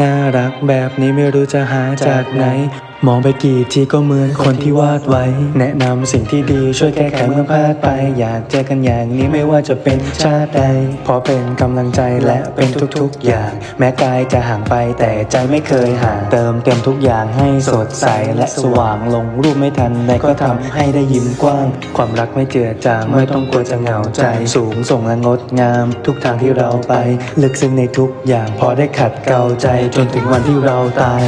น่ารักแบบนี้ไม่รู้จะหาจากไหน มองไปกี่ทีก็เหมือนคนที่วาดไว้ แนะนำสิ่งที่ดีช่วยแก้ไขเมื่อพลาดไป อยากเจอกันอย่างนี้ไม่ว่าจะเป็นชาติใดเพราะเป็นกำลังใจและเป็นทุกๆอย่าง แม้กายจะห่างไปแต่ใจไม่เคยห่างเติมเต็มทุกอย่างให้สดใสและสว่างลงรูปไม่ทันใดก็ทำให้ได้ยิ้มกว้าง ความรักไม่เจือจางไม่ต้องกลัวจะเหงาใจ สูงส่งและงดงาม ทุกทางที่เราไป ลึกซึ้งในทุกอย่างพอได้ขัดเกลาใจจนถึงวันที่เราตาย